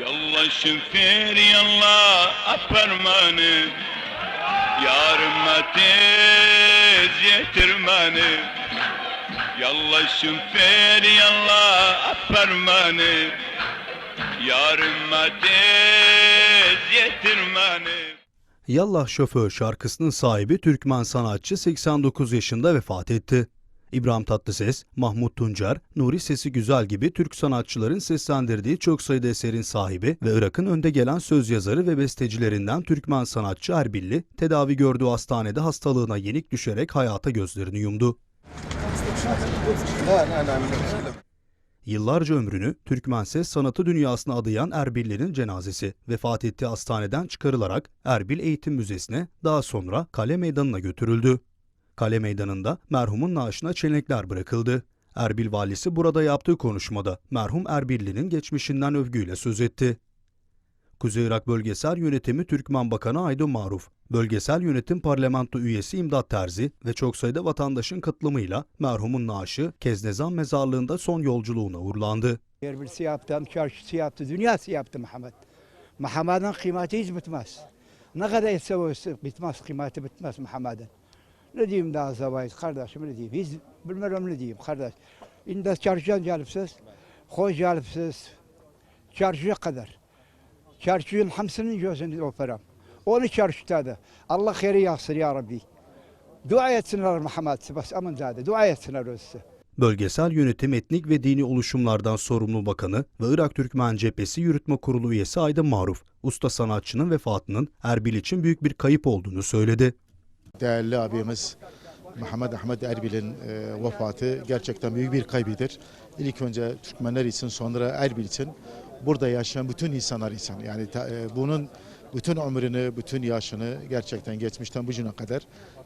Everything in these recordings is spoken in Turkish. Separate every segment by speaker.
Speaker 1: Yalla şinfir yalla afermanı Yarıma tez yetirmeni Yalla şinfir yalla afermanı Yarıma tez yetirmeni
Speaker 2: Yallah Şoför şarkısının sahibi Türkmen sanatçı 89 yaşında vefat etti. İbrahim Tatlıses, Mahmut Tuncer, Nuri Sesi Güzel gibi Türk sanatçıların seslendirdiği çok sayıda eserin sahibi ve Irak'ın önde gelen söz yazarı ve bestecilerinden Türkmen sanatçı Erbilli, tedavi gördüğü hastanede hastalığına yenik düşerek hayata gözlerini yumdu. Yıllarca ömrünü Türkmen ses sanatı dünyasına adayan Erbilli'nin cenazesi vefat ettiği hastaneden çıkarılarak Erbil Eğitim Müzesi'ne daha sonra Kale Meydanı'na götürüldü. Kale Meydanı'nda merhumun naaşına çelenekler bırakıldı. Erbil valisi burada yaptığı konuşmada merhum Erbilli'nin geçmişinden övgüyle söz etti. Kuzey Irak Bölgesel Yönetimi Türkmen Bakanı Aydın Maruf, Bölgesel Yönetim Parlamento üyesi İmdat Terzi ve çok sayıda vatandaşın katılımıyla merhumun naaşı Keznezan Mezarlığı'nda son yolculuğuna uğurlandı.
Speaker 3: Yerbilisi yaptı, çarşısı yaptı, dünyası yaptı Muhammed. Muhammed'in kıymeti hiç bitmez. Ne kadar etse bitmez, kıymeti bitmez Muhammed'in. Ne diyeyim daha zavayız kardeşim ne diyeyim. Hiç bilmiyorum ne diyeyim kardeş. İnde çarşıdan gelipsiz, hoş gelipsiz, çarşıya kadar. Çarşının hamsının gözünü operam. Onu çarşıdadı. Allah hayri yaksın ya Rabbi. Dua etsinler Muhammed, bas aman zade. Dua etsinler özü.
Speaker 2: Bölgesel Yönetim Etnik ve Dini Oluşumlardan sorumlu bakanı ve Irak Türkmen Cephesi Yürütme Kurulu üyesi Aydın Maruf, usta sanatçının vefatının Erbil için büyük bir kayıp olduğunu söyledi.
Speaker 4: Değerli abimiz Muhammed Ahmet Erbil'in e, vefatı gerçekten büyük bir kaybıdır. İlk önce Türkmenler için sonra Erbil için burada yaşayan bütün insanlar için yani e, bunun bütün ömrünü, bütün yaşını gerçekten geçmişten bugüne kadar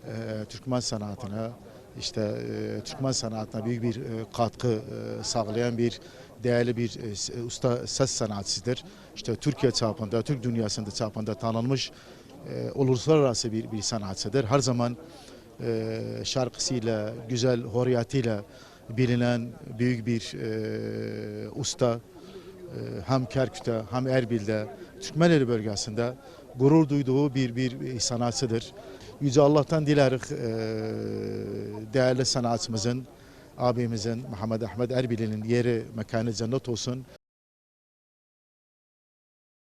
Speaker 4: e, Türkmen sanatına işte e, Türkmen sanatına büyük bir e, katkı e, sağlayan bir değerli bir e, s- usta ses sanatçıdır. İşte Türkiye çapında, Türk dünyasında çapında tanınmış e, uluslararası bir, bir sanatçıdır. Her zaman e, şarkısıyla, güzel horiyatıyla bilinen büyük bir e, usta. E, hem Kerkük'te hem Erbil'de, Türkmenleri bölgesinde gurur duyduğu bir, bir, sanatçıdır. Yüce Allah'tan dileriz e, değerli sanatçımızın, abimizin Muhammed Ahmet Erbil'in yeri mekanı cennet olsun.